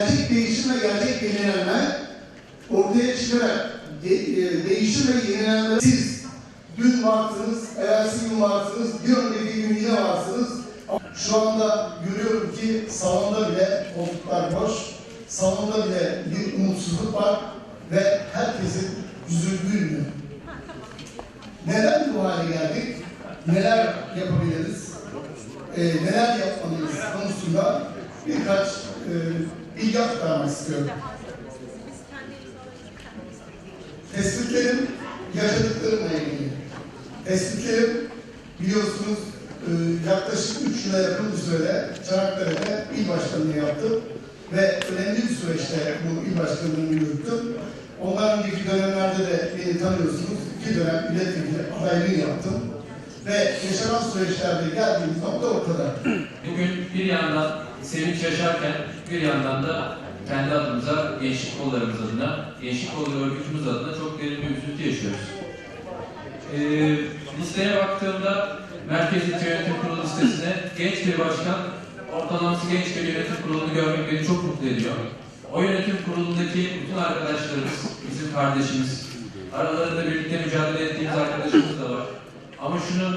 gerçek değişim ve gerçek yenilenme ortaya çıkarak de, e, değişim ve yenilenme siz dün varsınız, evvelsi gün varsınız, bir önceki gün yine varsınız. Şu anda görüyorum ki salonda bile koltuklar boş, salonda bile bir umutsuzluk var ve herkesin yüzü gülmüyor. Neden bu hale geldik? Neler yapabiliriz? Ee, neler yapmalıyız konusunda birkaç e, bilgi aktarmak istiyorum. Tespitlerim yaşadıklarımla ilgili. Tespitlerim biliyorsunuz e, yaklaşık 3 yıla yakın bir sürede Çanakkale'de il başkanlığı yaptım ve önemli bir süreçte bu il başkanlığını yürüttüm. Ondan önceki dönemlerde de beni tanıyorsunuz. İki dönem milletvekili adaylığını yaptım. Ve yaşanan süreçlerde geldiğimiz nokta ortada. Bugün bir yandan sevinç yaşarken bir yandan da kendi adımıza, gençlik kollarımız adına, gençlik kolları örgütümüz adına çok derin bir üzüntü yaşıyoruz. Ee, listeye baktığımda Merkez Yönetim Kurulu listesine genç bir başkan, ortalaması genç bir yönetim kurulunu görmek beni çok mutlu ediyor. O yönetim kurulundaki bütün arkadaşlarımız, bizim kardeşimiz, aralarında birlikte mücadele ettiğimiz arkadaşımız da var. Ama şunu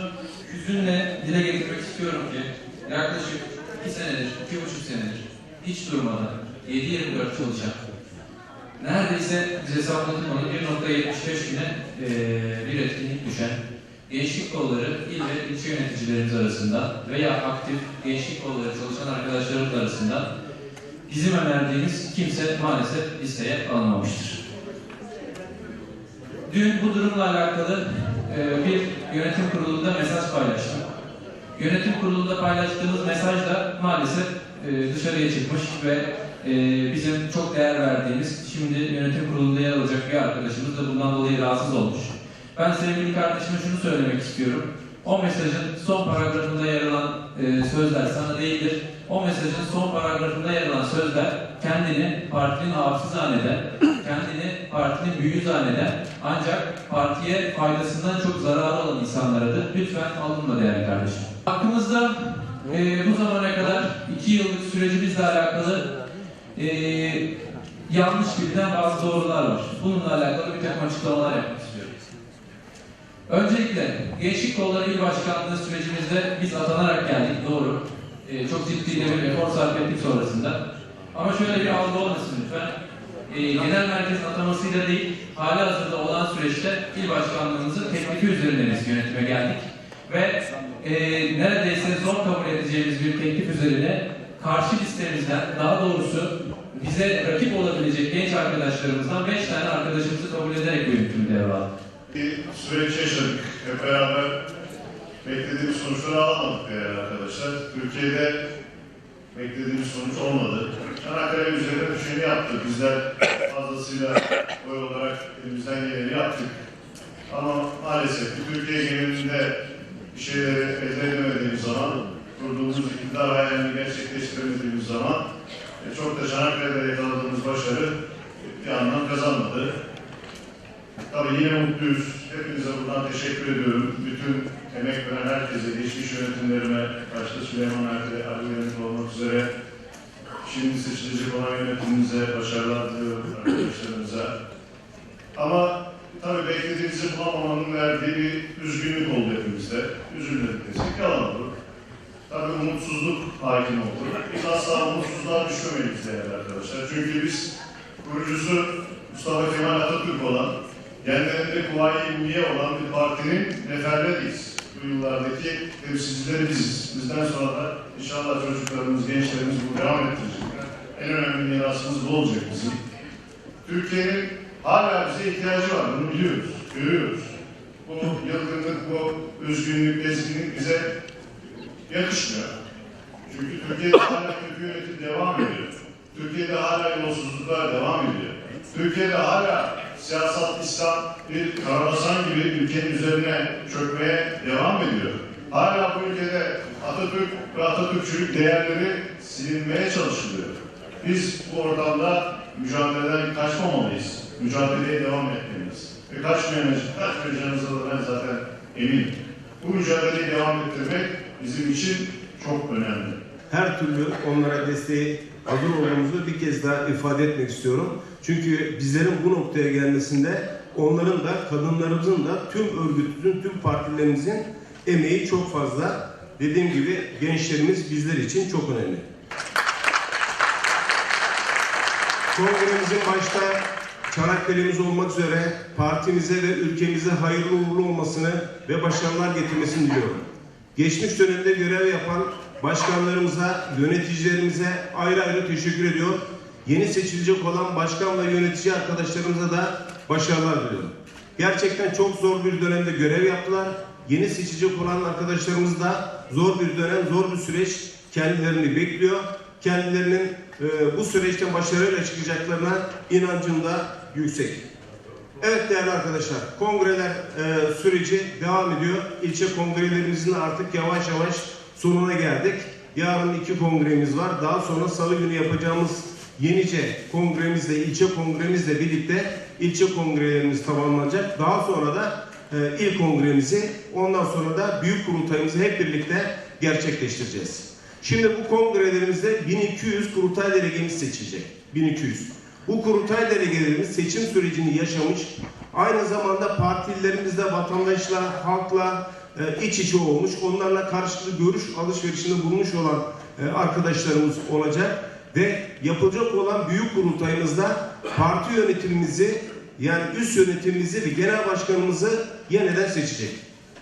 hüzünle dile getirmek istiyorum ki yaklaşık iki senedir, iki buçuk senedir hiç durmadan 7-24 çalışan neredeyse bize hesaplatılmadı 1.75 güne eee, bir etkinlik düşen gençlik kolları il ve ilçe yöneticilerimiz arasında veya aktif gençlik kolları çalışan arkadaşlarımız arasında bizim önerdiğimiz kimse maalesef listeye alınmamıştır. Dün bu durumla alakalı e, bir yönetim kurulunda mesaj paylaştım. Yönetim kurulunda paylaştığımız mesaj da maalesef e, dışarıya çıkmış ve e, bizim çok değer verdiğimiz, şimdi yönetim kurulunda yer alacak bir arkadaşımız da bundan dolayı rahatsız olmuş. Ben sevgili kardeşime şunu söylemek istiyorum. O mesajın son paragrafında yer alan e, sözler sana değildir. O mesajın son paragrafında yer alan sözler kendini partinin hafızı zanneden, kendini partinin büyüğü zanneden ancak partiye faydasından çok zararı olan insanlaradır. Lütfen alınma değerli kardeşim. Hakkımızda e, bu zamana kadar iki yıllık sürecimizle alakalı e, yanlış bilinen bazı doğrular var. Bununla alakalı bir takım açıklamalar yapmak istiyorum. Öncelikle Gençlik Kolları İl Başkanlığı sürecimizde biz atanarak geldik doğru. Ee, çok ciddi bir efor sarf ettik sonrasında. Ama şöyle bir algı olmasın lütfen. Ee, genel merkez atamasıyla değil, hali hazırda olan süreçte il başkanlığımızın teklifi üzerine biz yönetime geldik. Ve e, neredeyse zor kabul edeceğimiz bir teklif üzerine karşı listemizden, daha doğrusu bize rakip olabilecek genç arkadaşlarımızdan 5 tane arkadaşımızı kabul ederek yönetimi devraldık. bir süreç yaşadık. Hep beraber beklediğimiz sonuçları alamadık değerli arkadaşlar. Türkiye'de beklediğimiz sonuç olmadı. Çanakkale üzerine düşeni yaptık. Bizler fazlasıyla oy olarak elimizden geleni yaptık. Ama maalesef ki Türkiye genelinde bir şeyleri elde edemediğimiz zaman, kurduğumuz iktidar hayalini gerçekleştiremediğimiz zaman e, çok da Çanakkale'de yakaladığımız başarı bir anlam kazanmadı. Tabii yine mutluyuz. Hepinize buradan teşekkür ediyorum. Bütün emek veren herkese, geçmiş yönetimlerime, başta Süleyman Erdi, Ali Yönetim olmak üzere, şimdi seçilecek olan yönetimimize başarılar diliyorum arkadaşlarımıza. Ama tabii beklediğimizi bulamamanın verdiği bir üzgünlük oldu hepimizde. Üzülmedik desek yalan. Tabii umutsuzluk hakim oldu. Biz asla umutsuzluğa düşmemeyiz değerli arkadaşlar. Çünkü biz kurucusu Mustafa Kemal Atatürk olan genlerinde kuvayi milliye olan bir partinin neferleriyiz. Bu yıllardaki temsilcileri biziz. Bizden sonra da inşallah çocuklarımız, gençlerimiz bunu devam ettirecekler. En önemli mirasımız bu olacak bizim. Türkiye'nin hala bize ihtiyacı var, bunu biliyoruz, görüyoruz. Bu yılgınlık, bu üzgünlük, bezginlik bize yakışmıyor. Çünkü Türkiye'de hala kötü yönetim devam ediyor. Türkiye'de hala yolsuzluklar devam ediyor. Türkiye'de hala siyasal İslam bir karabasan gibi ülkenin üzerine çökmeye devam ediyor. Hala bu ülkede Atatürk ve Atatürkçülük değerleri silinmeye çalışılıyor. Biz bu ortamda mücadeleden kaçmamalıyız. Mücadeleye devam etmeliyiz. Ve kaçmayacağız, kaçmayacağımıza da ben zaten eminim. Bu mücadeleyi devam ettirmek bizim için çok önemli. her türlü onlara desteği adı olduğumuzu bir kez daha ifade etmek istiyorum. Çünkü bizlerin bu noktaya gelmesinde onların da kadınlarımızın da tüm örgütümüzün, tüm partilerimizin emeği çok fazla. Dediğim gibi gençlerimiz bizler için çok önemli. Kongremizin başta Çanakkale'miz olmak üzere partimize ve ülkemize hayırlı uğurlu olmasını ve başarılar getirmesini diliyorum. Geçmiş dönemde görev yapan başkanlarımıza, yöneticilerimize ayrı ayrı teşekkür ediyor. Yeni seçilecek olan başkan ve yönetici arkadaşlarımıza da başarılar diliyorum. Gerçekten çok zor bir dönemde görev yaptılar. Yeni seçilecek olan arkadaşlarımız da zor bir dönem, zor bir süreç kendilerini bekliyor. Kendilerinin e, bu süreçten başarıyla çıkacaklarına inancım da yüksek. Evet değerli arkadaşlar, kongreler e, süreci devam ediyor. İlçe kongrelerimizin artık yavaş yavaş sonuna geldik. Yarın iki kongremiz var. Daha sonra salı günü yapacağımız Yenice kongremizle, ilçe kongremizle birlikte ilçe kongrelerimiz tamamlanacak. Daha sonra da e, il kongremizi, ondan sonra da büyük kurultayımızı hep birlikte gerçekleştireceğiz. Şimdi bu kongrelerimizde 1200 kurultay delegemiz seçilecek. 1200. Bu kurultay delegelerimiz seçim sürecini yaşamış, aynı zamanda partililerimizle vatandaşla, halkla e, iç içe olmuş, onlarla karşılıklı görüş alışverişinde bulunmuş olan e, arkadaşlarımız olacak ve yapılacak olan büyük kurultayımızda parti yönetimimizi yani üst yönetimimizi ve genel başkanımızı yeniden seçecek.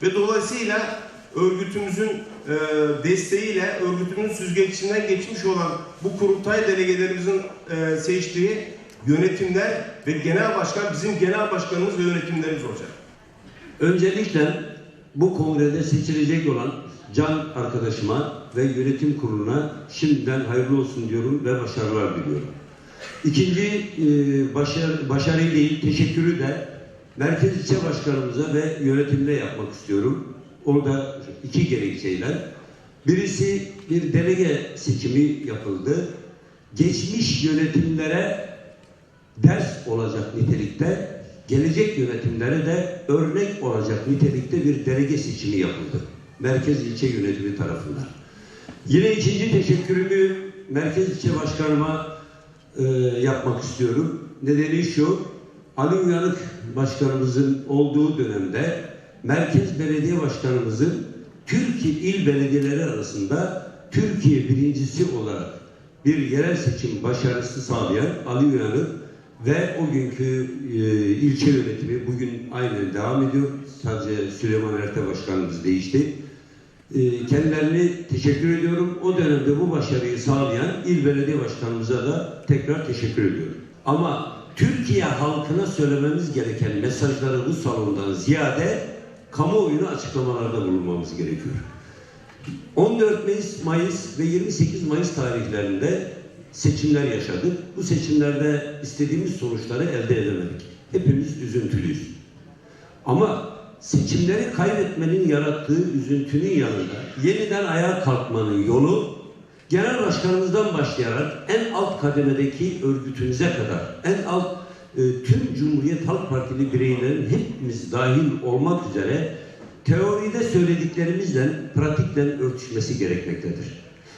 Ve dolayısıyla örgütümüzün e, desteğiyle örgütümüzün süzgecinden geçmiş olan bu kurultay delegelerimizin e, seçtiği yönetimler ve genel başkan bizim genel başkanımız ve yönetimlerimiz olacak. Öncelikle bu kongrede seçilecek olan Can arkadaşıma ve yönetim kuruluna şimdiden hayırlı olsun diyorum ve başarılar diliyorum. İkinci e, başarı, başarı değil, teşekkürü de Merkez İlçe Başkanımıza ve yönetimde yapmak istiyorum. Orada iki gerekçeyle. Birisi bir delege seçimi yapıldı. Geçmiş yönetimlere ders olacak nitelikte, gelecek yönetimlere de örnek olacak nitelikte bir delege seçimi yapıldı. Merkez ilçe yönetimi tarafından. Yine ikinci teşekkürümü Merkez ilçe başkanıma e, yapmak istiyorum. Nedeni şu, Ali Uyanık başkanımızın olduğu dönemde Merkez Belediye Başkanımızın Türkiye il belediyeleri arasında Türkiye birincisi olarak bir yerel seçim başarısı sağlayan Ali Uyanık ve o günkü e, ilçe yönetimi bugün aynen devam ediyor. Sadece Süleyman Erte Başkanımız değişti. E, kendilerine teşekkür ediyorum. O dönemde bu başarıyı sağlayan il belediye başkanımıza da tekrar teşekkür ediyorum. Ama Türkiye halkına söylememiz gereken mesajları bu salondan ziyade kamuoyuna açıklamalarda bulunmamız gerekiyor. 14 Mayıs, Mayıs ve 28 Mayıs tarihlerinde seçimler yaşadık. Bu seçimlerde istediğimiz sonuçları elde edemedik. Hepimiz üzüntülüyüz. Ama seçimleri kaybetmenin yarattığı üzüntünün yanında yeniden ayağa kalkmanın yolu genel başkanımızdan başlayarak en alt kademedeki örgütünüze kadar en alt tüm Cumhuriyet Halk Partili bireylerin hepimiz dahil olmak üzere teoride söylediklerimizle pratikle örtüşmesi gerekmektedir.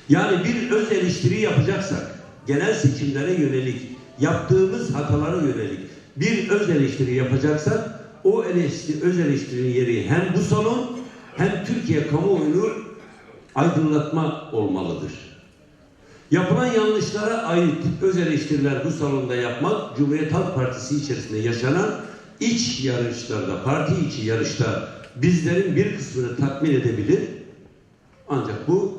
Yani bir öz eleştiri yapacaksak genel seçimlere yönelik yaptığımız hatalara yönelik bir öz eleştiri yapacaksak o eleştiri, öz eleştirinin yeri hem bu salon hem Türkiye kamuoyunu aydınlatma olmalıdır. Yapılan yanlışlara ait öz eleştiriler bu salonda yapmak, Cumhuriyet Halk Partisi içerisinde yaşanan iç yarışlarda, parti içi yarışta bizlerin bir kısmını tatmin edebilir. Ancak bu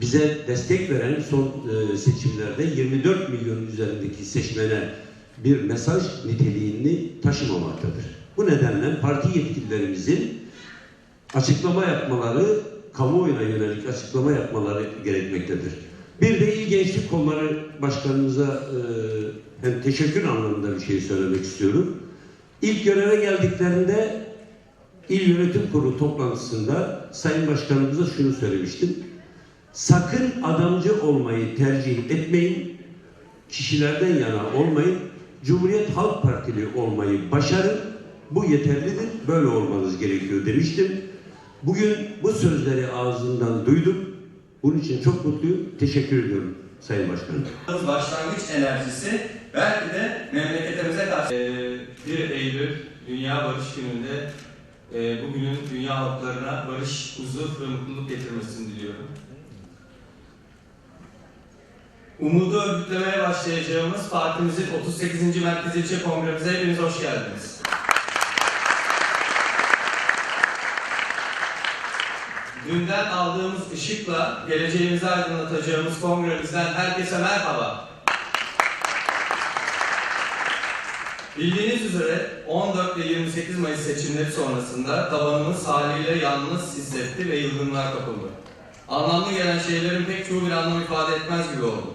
bize destek veren son e, seçimlerde 24 milyon üzerindeki seçmene bir mesaj niteliğini taşımamaktadır. Bu nedenle parti yetkililerimizin açıklama yapmaları, kamuoyuna yönelik açıklama yapmaları gerekmektedir. Bir de İl Gençlik Kolları Başkanımıza e, hem teşekkür anlamında bir şey söylemek istiyorum. İlk göreve geldiklerinde İl Yönetim Kurulu toplantısında Sayın Başkanımıza şunu söylemiştim. Sakın adamcı olmayı tercih etmeyin. Kişilerden yana olmayın. Cumhuriyet Halk Partili olmayı başarın. Bu yeterlidir. Böyle olmanız gerekiyor demiştim. Bugün bu sözleri ağzından duydum. Bunun için çok mutluyum. Teşekkür ediyorum. Sayın Başkanım. başlangıç enerjisi belki de memleketimize karşı Ee, 1 Eylül Dünya Barış Günü'nde e, bugünün dünya halklarına barış, huzur ve mutluluk getirmesini diliyorum. Umudu örgütlemeye başlayacağımız partimizin 38. Merkez İlçe Kongremize hepiniz hoş geldiniz. Dünden aldığımız ışıkla geleceğimizi aydınlatacağımız kongremizden herkese merhaba. Bildiğiniz üzere 14 ve 28 Mayıs seçimleri sonrasında tabanımız haliyle yalnız hissetti ve yılgınlığa kapıldı. Anlamlı gelen şeylerin pek çoğu bir anlam ifade etmez gibi oldu.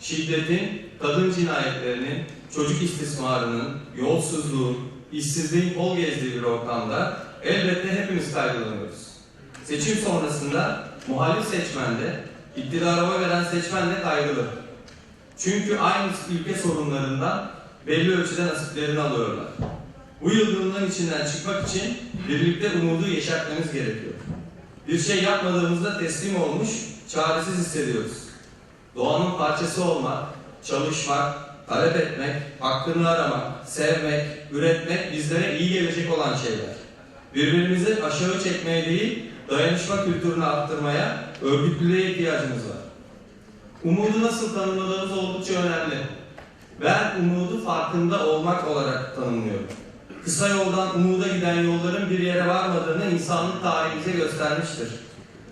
Şiddetin, kadın cinayetlerinin, çocuk istismarının, yolsuzluğun, işsizliğin kol gezdiği bir ortamda elbette hepimiz kaygılanıyoruz. Seçim sonrasında muhalif seçmen de, iktidara oy veren seçmen de kaygılı. Çünkü aynı ülke sorunlarından belli ölçüde nasiplerini alıyorlar. Bu yıldırımların içinden çıkmak için birlikte umudu yeşertmemiz gerekiyor. Bir şey yapmadığımızda teslim olmuş, çaresiz hissediyoruz. Doğanın parçası olmak, çalışmak, talep etmek, hakkını aramak, sevmek, üretmek bizlere iyi gelecek olan şeyler. Birbirimizi aşağı çekmeye değil, dayanışma kültürünü arttırmaya, örgütlülüğe ihtiyacımız var. Umudu nasıl tanımladığımız oldukça önemli. Ben umudu farkında olmak olarak tanımlıyorum. Kısa yoldan umuda giden yolların bir yere varmadığını insanlık tarihimize göstermiştir.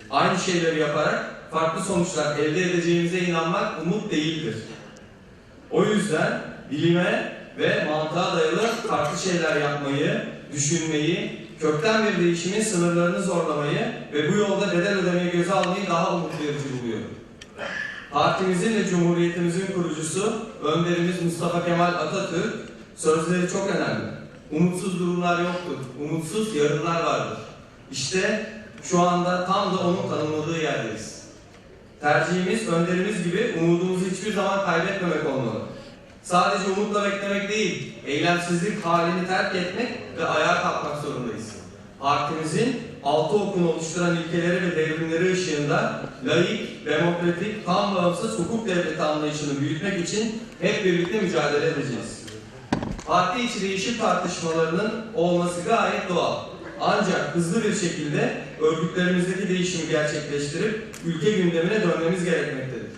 Aynı şeyleri yaparak farklı sonuçlar elde edeceğimize inanmak umut değildir. O yüzden bilime ve mantığa dayalı farklı şeyler yapmayı, düşünmeyi, kökten bir değişimin sınırlarını zorlamayı ve bu yolda bedel ödemeyi göze almayı daha umut verici buluyorum. Partimizin ve Cumhuriyetimizin kurucusu önderimiz Mustafa Kemal Atatürk sözleri çok önemli. Umutsuz durumlar yoktur, umutsuz yarınlar vardır. İşte şu anda tam da onun tanımladığı yerdeyiz. Tercihimiz önderimiz gibi umudumuzu hiçbir zaman kaybetmemek olmalı. Sadece umutla beklemek değil, eylemsizlik halini terk etmek ve ayağa kalkmak zorundayız. Partimizin altı okunu oluşturan ilkeleri ve devrimleri ışığında laik, demokratik, tam bağımsız hukuk devleti anlayışını büyütmek için hep birlikte mücadele edeceğiz. Parti içi değişim tartışmalarının olması gayet doğal. Ancak hızlı bir şekilde örgütlerimizdeki değişimi gerçekleştirip ülke gündemine dönmemiz gerekmektedir.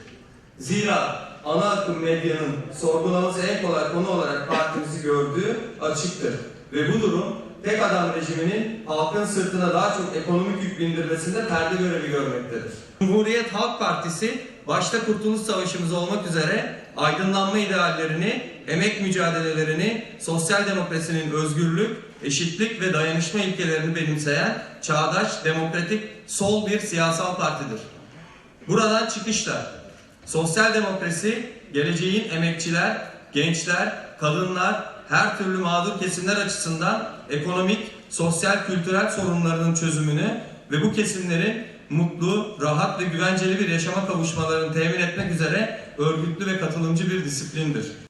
Zira ana akım medyanın sorgulaması en kolay konu olarak partimizi gördüğü açıktır. Ve bu durum tek adam rejiminin halkın sırtına daha çok ekonomik yük bindirmesinde perde görevi görmektedir. Cumhuriyet Halk Partisi başta Kurtuluş Savaşımız olmak üzere aydınlanma ideallerini, emek mücadelelerini, sosyal demokrasinin özgürlük, eşitlik ve dayanışma ilkelerini benimseyen çağdaş, demokratik, sol bir siyasal partidir. Buradan çıkışla sosyal demokrasi geleceğin emekçiler, gençler, kadınlar, her türlü mağdur kesimler açısından ekonomik, sosyal, kültürel sorunlarının çözümünü ve bu kesimlerin mutlu, rahat ve güvenceli bir yaşama kavuşmalarını temin etmek üzere örgütlü ve katılımcı bir disiplindir.